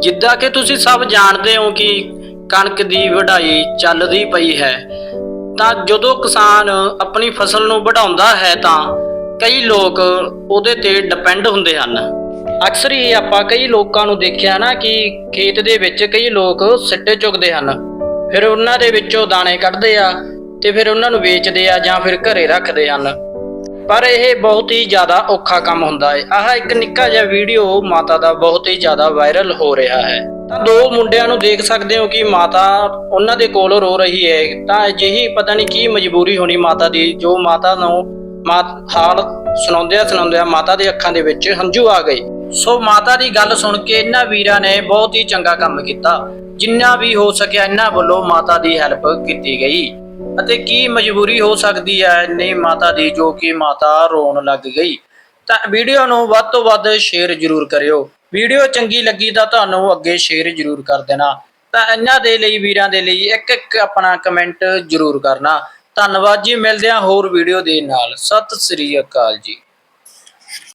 ਜਿੱਦਾਂ ਕਿ ਤੁਸੀਂ ਸਭ ਜਾਣਦੇ ਹੋ ਕਿ ਕਣਕ ਦੀ ਵਢਾਈ ਚੱਲਦੀ ਪਈ ਹੈ, ਤਾਂ ਜਦੋਂ ਕਿਸਾਨ ਆਪਣੀ ਫਸਲ ਨੂੰ ਵਢਾਉਂਦਾ ਹੈ ਤਾਂ ਕਈ ਲੋਕ ਉਹਦੇ ਤੇ ਡਿਪੈਂਡ ਹੁੰਦੇ ਹਨ। ਅਕਸਰ ਹੀ ਆਪਾਂ ਕਈ ਲੋਕਾਂ ਨੂੰ ਦੇਖਿਆ ਨਾ ਕਿ ਖੇਤ ਦੇ ਵਿੱਚ ਕਈ ਲੋਕ ਸਿੱਟੇ ਚੁਗਦੇ ਹਨ। ਫਿਰ ਉਹਨਾਂ ਦੇ ਵਿੱਚੋਂ ਦਾਣੇ ਕੱਢਦੇ ਆ ਤੇ ਫਿਰ ਉਹਨਾਂ ਨੂੰ ਵੇਚਦੇ ਆ ਜਾਂ ਫਿਰ ਘਰੇ ਰੱਖਦੇ ਹਨ। ਪਰ ਇਹ ਬਹੁਤ ਹੀ ਜ਼ਿਆਦਾ ਔਖਾ ਕੰਮ ਹੁੰਦਾ ਹੈ। ਆਹ ਇੱਕ ਨਿੱਕਾ ਜਿਹਾ ਵੀਡੀਓ ਮਾਤਾ ਦਾ ਬਹੁਤ ਹੀ ਜ਼ਿਆਦਾ ਵਾਇਰਲ ਹੋ ਰਿਹਾ ਹੈ। ਤਾਂ ਦੋ ਮੁੰਡਿਆਂ ਨੂੰ ਦੇਖ ਸਕਦੇ ਹੋ ਕਿ ਮਾਤਾ ਉਹਨਾਂ ਦੇ ਕੋਲ ਰੋ ਰਹੀ ਹੈ। ਤਾਂ ਅਜਿਹੀ ਪਤਾ ਨਹੀਂ ਕੀ ਮਜਬੂਰੀ ਹੋਣੀ ਮਾਤਾ ਦੀ, ਜੋ ਮਾਤਾ ਨੂੰ ਮਾ ਹਾਲ ਸੁਣਾਉਂਦਿਆਂ ਸੁਣਾਉਂਦਿਆਂ ਮਾਤਾ ਦੇ ਅੱਖਾਂ ਦੇ ਵਿੱਚ ਹੰਝੂ ਆ ਗਏ। ਸੋ ਮਾਤਾ ਦੀ ਗੱਲ ਸੁਣ ਕੇ ਇਹਨਾਂ ਵੀਰਾਂ ਨੇ ਬਹੁਤ ਹੀ ਚੰਗਾ ਕੰਮ ਕੀਤਾ। ਜਿੰਨਾ ਵੀ ਹੋ ਸਕਿਆ ਇਹਨਾਂ ਵੱਲੋਂ ਮਾਤਾ ਦੀ ਹੈਲਪ ਕੀਤੀ ਗਈ। ਅਤੇ ਕੀ ਮਜਬੂਰੀ ਹੋ ਸਕਦੀ ਹੈ ਇੰਨੀ ਮਾਤਾ ਦੀ ਜੋ ਕਿ ਮਾਤਾ ਰੋਣ ਲੱਗ ਗਈ? ਤਾਂ ਵੀਡੀਓ ਨੂੰ ਵੱਧ ਤੋਂ ਵੱਧ ਸ਼ੇਅਰ ਜ਼ਰੂਰ ਕਰਿਓ। ਵੀਡੀਓ ਚੰਗੀ ਲੱਗੀ ਤਾਂ ਤੁਹਾਨੂੰ ਅੱਗੇ ਸ਼ੇਅਰ ਜ਼ਰੂਰ ਕਰ ਦੇਣਾ। ਤਾਂ ਇਹਨਾਂ ਦੇ ਲਈ, ਵੀਰਾਂ ਦੇ ਲਈ ਇੱਕ ਇੱਕ ਆਪਣਾ ਕਮੈਂਟ ਜ਼ਰੂਰ ਕਰਨਾ। ਧੰਨਵਾਦ ਜੀ, ਮਿਲਦੇ ਹਾਂ ਹੋਰ ਵੀਡੀਓ ਦੇ ਨਾਲ। ਸਤਿ ਸ੍ਰੀ ਅਕਾਲ ਜੀ।